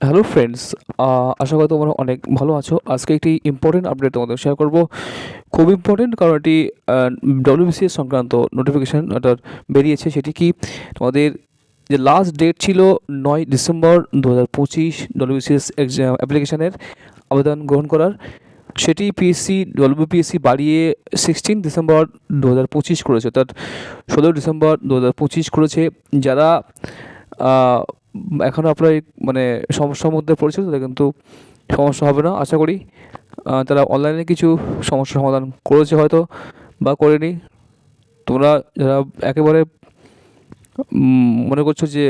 Hello friends আশা করি তোমরা অনেক ভালো আছো। আজকে একটি ইম্পর্টেন্ট আপডেট তোমাদের শেয়ার করব। খুব ইম্পর্টেন্ট কারণ এটি ডব্লিউবিসিএস সংক্রান্ত নোটিফিকেশান অর্থাৎ বেরিয়েছে সেটি কি? তোমাদের যে লাস্ট ডেট ছিল নয় ডিসেম্বর দু হাজার পঁচিশ ডব্লিউবিসিএস অ্যাপ্লিকেশানের আবেদন গ্রহণ করার। সেটি পিএসসি ডব্লিউপিএসসি বাড়িয়ে সিক্সটিন ডিসেম্বর দু হাজার পঁচিশ করেছে। অর্থাৎ ষোলো ডিসেম্বর দু হাজার পঁচিশ করেছে। যারা এখনও আপনার মানে সমস্যার মধ্যে পড়েছিল তাদের কিন্তু সমস্যা হবে না। আশা করি তারা অনলাইনে কিছু সমস্যার সমাধান করেছে হয়তো বা করেনি। তোমরা যারা একেবারে মনে করছ যে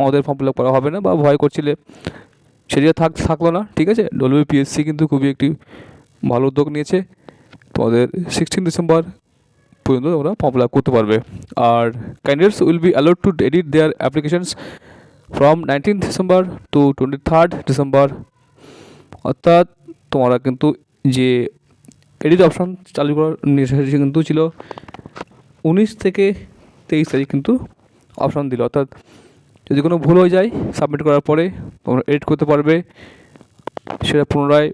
আমাদের ফর্ম ফিল আপ করা হবে না বা ভয় করছিলে সেটা থাক, থাকল না, ঠিক আছে? ডব্লিউপিএসসি কিন্তু খুবই একটি ভালো উদ্যোগ নিয়েছে। তোমাদের সিক্সটিন ডিসেম্বর পর্যন্ত তোমরা ফর্ম ফিল আপ করতে পারবে। আর candidates will be allowed to edit their applications from nineteen December to twenty third December অর্থাৎ তোমরা কিন্তু যে এডিট অপশন চালু করার নির্দেশ কিন্তু ছিল, উনিশ থেকে তেইশ তারিখ কিন্তু অপশন দিল। অর্থাৎ যদি কোনো ভুল হয়ে যায় সাবমিট করার পরে তোমরা এডিট করতে পারবে, সেটা পুনরায়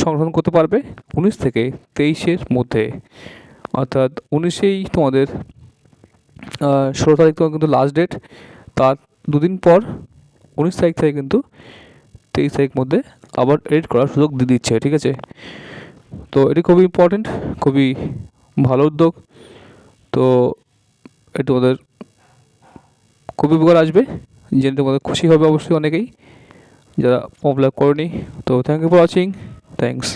সংশোধন করতে পারবে উনিশ থেকে তেইশের মধ্যে। অর্থাৎ উনিশেই তোমাদের ষোলো তারিখ তোমার কিন্তু লাস্ট ডেট তার দুদিন পর উনিশ তারিখ থেকে কিন্তু তেইশ তারিখ মধ্যে আবার এডিট করার সুযোগ দিয়ে দিচ্ছে, ঠিক আছে? তো এটি খুবই ইম্পর্টেন্ট খুবই ভালো উদ্যোগ। তো এটি তোমাদের খুবই উপকার আসবে, জেনে তোমাদের খুশি হবে অবশ্যই অনেকেই, যারা ফর্ম করেনি। তো thank you for watching thanks